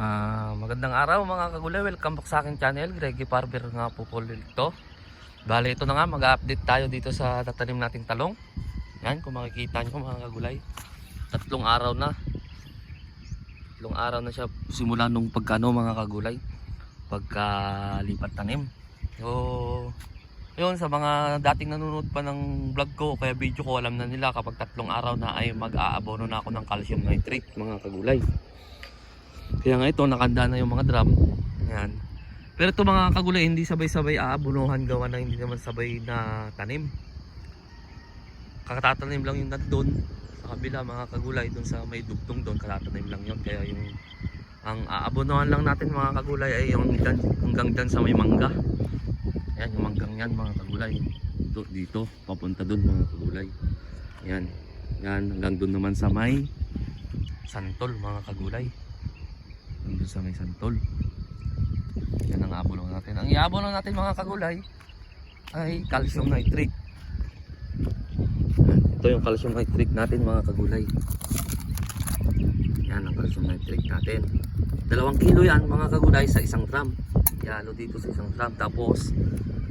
Ah, magandang araw mga kagulay. Welcome back sa aking channel. Greggy Farber nga po po ito. Bale, ito na nga. Mag-update tayo dito sa tatanim nating talong. Yan, kung makikita nyo mga kagulay. Tatlong araw na. Tatlong araw na siya simula nung pagkano mga kagulay. Pagkalipat tanim. So, yun sa mga dating nanonood pa ng vlog ko kaya video ko alam na nila kapag tatlong araw na ay mag-aabono na ako ng calcium nitrate mga kagulay. Kaya nga ito, nakanda na yung mga drum. Ayan. Pero ito mga kagulay, hindi sabay-sabay aabunuhan gawa na hindi naman sabay na tanim. Kakatatanim lang yung nandun. Sa kabila mga kagulay, dun sa may dugtong doon, kakatanim lang yun. Kaya yung ang aabunuhan lang natin mga kagulay ay yung dyan, hanggang dyan sa may mangga. Ayan, yung manggang yan mga kagulay. Dito, dito papunta dun mga kagulay. Ayan. Yan, hanggang dun naman sa may santol mga kagulay nandun sa may santol. Yan ang abulong natin. Ang iabulong natin mga kagulay ay calcium nitrate ito yung calcium nitrate natin mga kagulay. Yan ang calcium nitrate natin. Dalawang kilo yan mga kagulay sa isang gram. Yalo dito sa isang gram. Tapos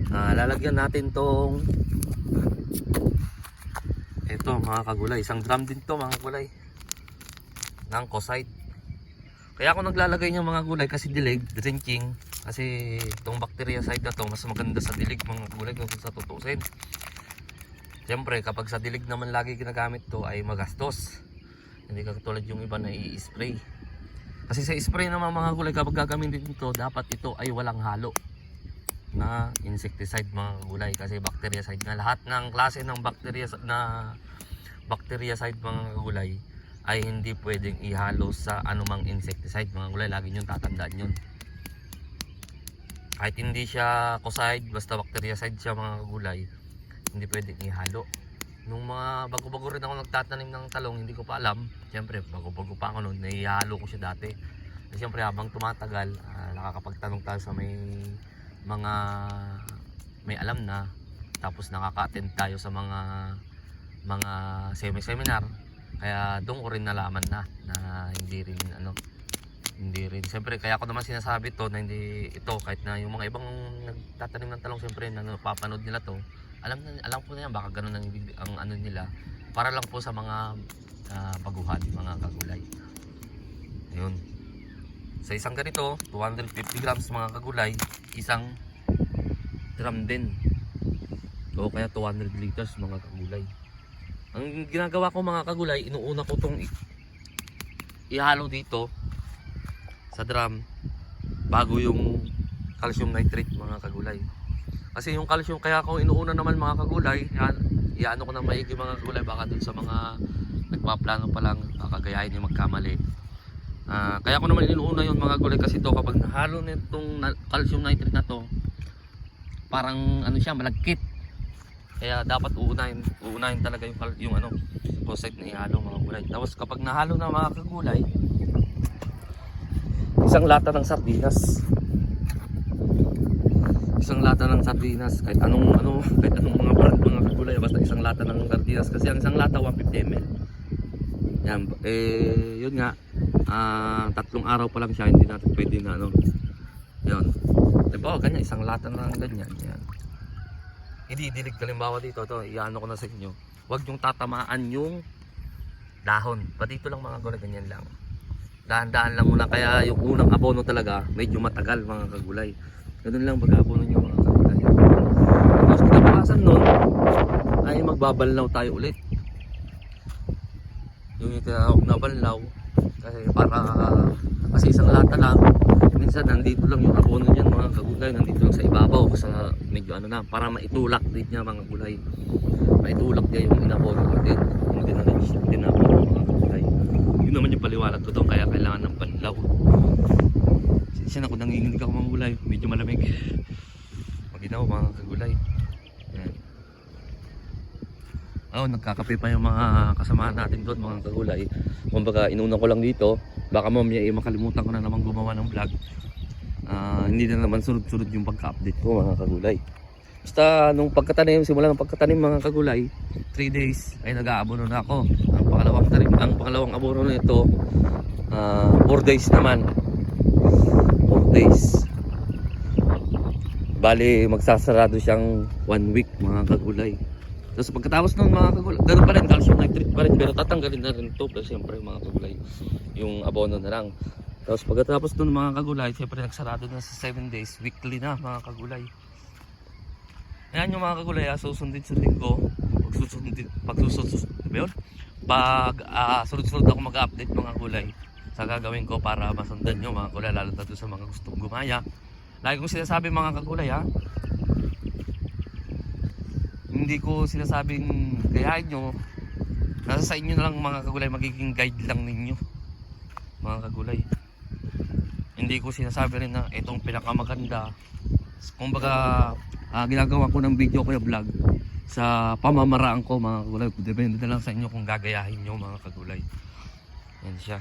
ah, lalagyan natin tong ito mga kagulay. Isang gram din to mga kagulay ng cosite kaya ako naglalagay ng mga gulay kasi dilig, drenching. Kasi itong bacteria side na to mas maganda sa dilig mga gulay kung sa tutusin. Siyempre kapag sa dilig naman lagi ginagamit to ay magastos. Hindi ka katulad yung iba na i-spray. Kasi sa spray naman mga gulay kapag gagamitin ito dapat ito ay walang halo na insecticide mga gulay kasi bacteria side nga lahat ng klase ng bacteria na bacteria side mga gulay ay hindi pwedeng ihalo sa anumang insecticide. Mga gulay lagi nyo tatandaan yun. Kahit hindi siya coside basta bactericide siya mga gulay hindi pwedeng ihalo. Nung mga bago-bago rin ako nagtatanim ng talong hindi ko pa alam. Siyempre bago-bago pa ako noon naihalo ko siya dati. At siyempre habang tumatagal ah, nakakapagtanong tayo sa may mga may alam na. Tapos nakaka-attend tayo sa mga mga semi-seminar kaya doon ko rin nalaman na na hindi rin ano hindi rin. Siyempre kaya ako naman sinasabi to na hindi ito kahit na yung mga ibang nagtatanim ng talong siyempre na napapanood nila to alam na alam ko na yan baka ganun ang, ang ano nila para lang po sa mga ah, baguhan mga kagulay. Yun sa isang ganito 250 grams mga kagulay isang drum din. O kaya 200 liters mga kagulay ang ginagawa ko mga kagulay, inuuna ko tong ihalo dito sa drum bago yung calcium nitrate mga kagulay. Kasi yung calcium kaya ko inuuna naman mga kagulay, iano ko ng maigi mga kagulay baka dun sa mga nagpaplano pa lang baka gayahin yung magkamali. Ah, kaya ko naman inuuna yung mga gulay kasi to kapag nahalo nitong na- calcium nitrate na to parang ano siya malagkit kaya dapat uunahin, uunahin talaga yung, yung ano, cosite na ihalo mga gulay. Tapos kapag nahalo na mga kagulay, isang lata ng sardinas. Isang lata ng sardinas, kahit anong ano, kahit anong mga brand mga kagulay, basta isang lata ng sardinas. Kasi ang isang lata 150 ml. Yan, eh, yun nga, ah, tatlong araw pa lang siya, hindi natin pwede na ano. Yun. Diba, ganyan, isang lata na ng ganyan. Yan hindi dilig kalimbawa dito to iano ko na sa inyo. Huwag yung tatamaan yung dahon. Pa dito lang mga gulay ganyan lang? Dahan-dahan lang muna. Kaya yung unang abono talaga medyo matagal mga kagulay. Ganun lang pag abono nyo mga kagulay. Tapos kinabukasan nun ay magbabalaw tayo ulit. Yung tinawag na banlaw kasi para kasi isang lata lang minsan nandito lang yung abono niyan mga kagulay nandito lang sa ibabaw sa medyo ano na para maitulak din niya mga gulay maitulak niya yung inabono natin yung dinarage dinabono mga kagulay. Yun naman yung paliwanag ko doon kaya kailangan ng banlaw siya ako nanginginig ako mga gulay medyo malamig. Maginaw mga kagulay. Yan Oh, nagkakape pa yung mga kasamahan natin doon, mga kagulay. Kumbaga, inuna ko lang dito. Baka mamaya eh, makalimutan ko na naman gumawa ng vlog. Ah, hindi na naman sunod-sunod yung pagka-update ko, mga kagulay. Basta, nung pagkatanim, simula ng pagkatanim, mga kagulay, 3 days ay nag-aabono na ako. Ang pangalawang tanim, ang pangalawang abono na ito, 4 days naman. days. Bali, magsasarado siyang one week mga kagulay. Tapos pagkatapos nun mga kagulay, ganun pa rin, calcium nitrate pa rin, pero tatanggalin na rin ito. Pero siyempre mga kagulay, yung abono na lang. Tapos pagkatapos nun mga kagulay, siyempre nagsarado na sa 7 days, weekly na mga kagulay. Ayan yung mga kagulay, ah, susundin, pag susundin, ba yun? Pag ah, sunod-sunod ako mag-update mga kulay sa gagawin ko para masundan nyo mga kulay, lalo na sa mga gustong gumaya. Lagi kong sinasabi mga kakulay ha, hindi ko sinasabing gayahin nyo. Nasa sa inyo na lang mga kagulay, magiging guide lang ninyo. Mga kagulay. Hindi ko sinasabi rin na itong pinakamaganda. Kumbaga, ah, ginagawa ko ng video ko vlog sa pamamaraan ko mga kagulay. Depende na lang sa inyo kung gagayahin nyo mga kagulay. Yan siya.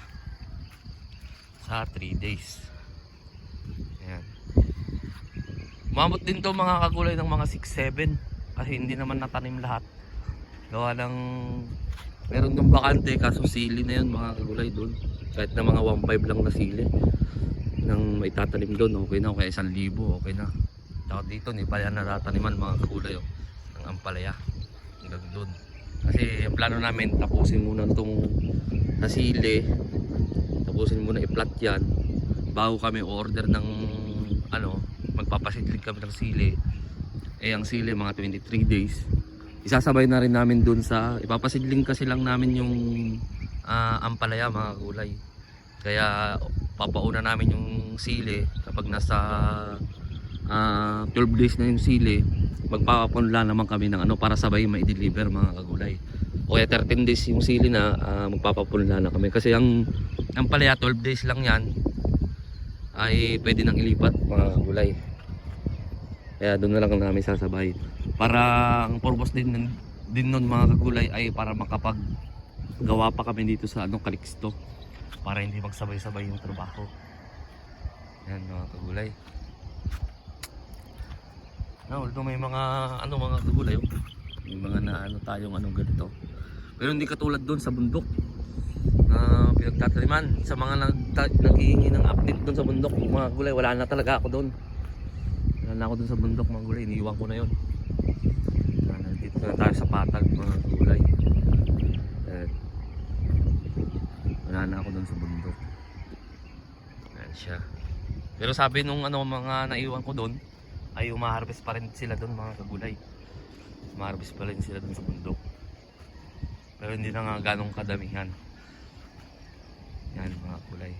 Sa 3 days. Ayan. Umabot din to mga kagulay ng mga 6-7 kasi hindi naman natanim lahat. Gawa ng meron dong bakante kaso sili na yun mga kagulay doon. Kahit na mga 1.5 lang na sili nang may tatanim doon okay na okay 1,000 okay na. Tsaka dito ni pa yan natataniman mga kagulay oh, ng ampalaya hanggang doon. Kasi ang plano namin tapusin muna itong nasili tapusin muna i-plat yan bago kami order ng ano magpapasidlig kami ng sili eh ang sili mga 23 days. Isasabay na rin namin dun sa ipapasidling kasi lang namin yung ah, ampalaya mga kulay. Kaya papauna namin yung sili. Kapag nasa ah, 12 days na yung sili magpapapunla naman kami ng ano para sabay ma-deliver mga kagulay o kaya 13 days yung sili na ah, magpapapunla na kami. Kasi ang ang palaya 12 days lang yan ay pwede nang ilipat mga kagulay kaya doon na lang namin sasabay. Para ang purpose din din nun mga kagulay ay para makapag gawa pa kami dito sa anong Calixto. Para hindi magsabay-sabay yung trabaho. Yan mga kagulay na although may mga ano mga kagulay oh. may mga na ano tayong anong ganito. Pero hindi katulad doon sa bundok na pinagtataniman sa mga nag naghihingi ng update doon sa bundok mga gulay wala na talaga ako doon na ako doon sa bundok mga gulay. Iniwan ko na yun. Nandito na tayo sa patag mga gulay. Ayan. wala na ako doon sa bundok. Ayan siya. Pero sabi nung ano mga naiwan ko doon ay umaharvest pa rin sila doon mga kagulay. Umaharvest pa rin sila doon sa bundok. Pero hindi na nga ganong kadamihan. Yan mga kulay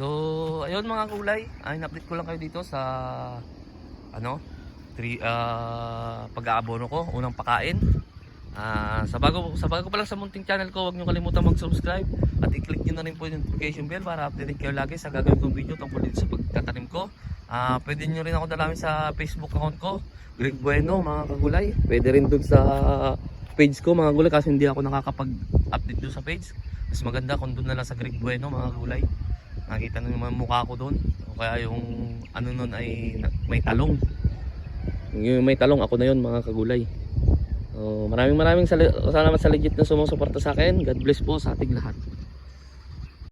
so ayun mga kulay ay update ko lang kayo dito sa ano three, ah, pag-aabono ko unang pakain Ah, sa bago sa bago pa lang sa munting channel ko, huwag niyo kalimutan mag-subscribe at i-click niyo na rin po yung notification bell para update kayo lagi sa gagawin kong video tungkol dito sa pagtatanim ko. Ah, pwede niyo rin ako dalawin sa Facebook account ko, Greg Bueno, mga kagulay. Pwede rin dun sa page ko, mga kagulay, kasi hindi ako nakakapag-update doon sa page. Mas maganda kung doon na lang sa Greg Bueno, mga kagulay. Nakita niyo yung mukha ko doon. O kaya yung ano nun ay may talong. Yung may talong, ako na yun, mga kagulay. Oh, maraming maraming sali- salamat sa legit na sumusuporta sa akin. God bless po sa ating lahat.